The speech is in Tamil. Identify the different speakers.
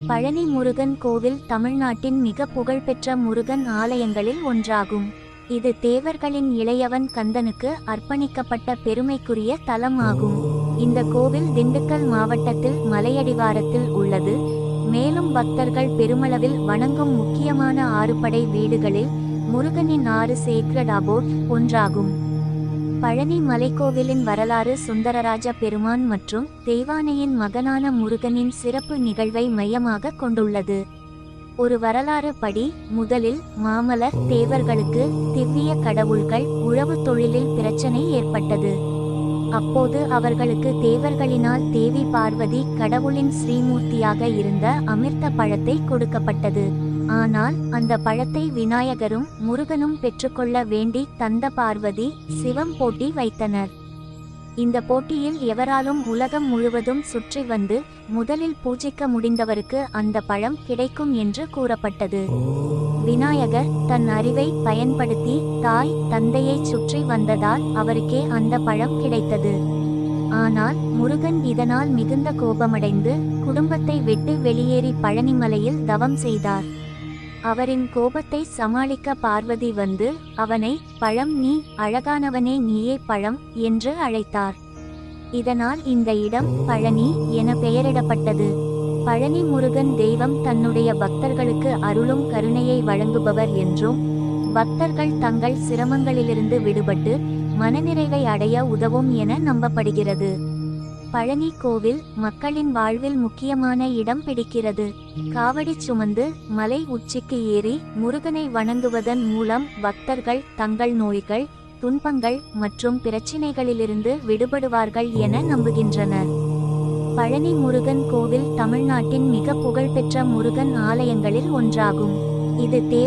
Speaker 1: பழனி முருகன் கோவில் தமிழ்நாட்டின் மிக புகழ்பெற்ற முருகன் ஆலயங்களில் ஒன்றாகும். இது தேவர்களின் இளையவன் கந்தனுக்கு அர்ப்பணிக்கப்பட்ட பெருமைக்குரிய தலம் ஆகும் இந்த கோவில் திண்டுக்கல் மாவட்டத்தில் மலையடிவாரத்தில் உள்ளது. மேலும் பக்தர்கள் பெருமளவில் வணங்கும் முக்கியமான ஆறுபடை வீடுகளில் முருகனின் ஆறு சேக்ரட் அபோட் ஒன்றாகும். பழனி மலைக்கோவிலின் வரலாறு சுந்தரராஜ பெருமான் மற்றும் தெய்வானையின் மகனான முருகனின் சிறப்பு நிகழ்வை மையமாக கொண்டுள்ளது. ஒரு வரலாறு படி முதலில் மாமலர் தேவர்களுக்கு திவ்ய கடவுள்கள் உழவு தொழிலில் பிரச்சனை ஏற்பட்டது. அப்போது அவர்களுக்கு தேவர்களினால் தேவி பார்வதி கடவுளின் ஸ்ரீமூர்த்தியாக இருந்த அமிர்த பழத்தை கொடுக்கப்பட்டது. ஆனால் அந்த பழத்தை விநாயகரும் முருகனும் பெற்றுக்கொள்ள வேண்டி தந்த பார்வதி சிவம் போட்டி வைத்தனர். இந்த போட்டியில் எவராலும் உலகம் முழுவதும் சுற்றி வந்து முதலில் பூஜிக்க முடிந்தவருக்கு அந்த பழம் கிடைக்கும் என்று கூறப்பட்டது. விநாயகர் தன் அறிவை பயன்படுத்தி தாய் தந்தையைச் சுற்றி வந்ததால் அவருக்கே அந்த பழம் கிடைத்தது. ஆனால் முருகன் இதனால் மிகுந்த கோபமடைந்து குடும்பத்தை விட்டு வெளியேறி பழனிமலையில் தவம் செய்தார். அவரின் கோபத்தை சமாளிக்க பார்வதி வந்து அவனை பழம் நீ அழகானவனே நீயே பழம் என்று அழைத்தார். இதனால் இந்த இடம் பழனி என பெயரிடப்பட்டது. பழனி முருகன் தெய்வம் தன்னுடைய பக்தர்களுக்கு அருளும் கருணையை வழங்குபவர் என்றும் பக்தர்கள் தங்கள் சிரமங்களிலிருந்து விடுபட்டு மனநிறைவை அடைய உதவும் என நம்பப்படுகிறது. பழனி கோவில் மக்களின் வாழ்வில் முக்கியமான இடம் பிடிக்கிறது. காவடி சுமந்து மலை உச்சிக்கு ஏறி முருகனை வணங்குவதன் மூலம் பக்தர்கள் தங்கள் நோய்கள் துன்பங்கள் மற்றும் பிரச்சினைகளிலிருந்து விடுபடுவார்கள் என நம்புகின்றனர். பழனி முருகன் கோவில் தமிழ்நாட்டின் மிக புகழ்பெற்ற முருகன் ஆலயங்களில் ஒன்றாகும். இது தேவ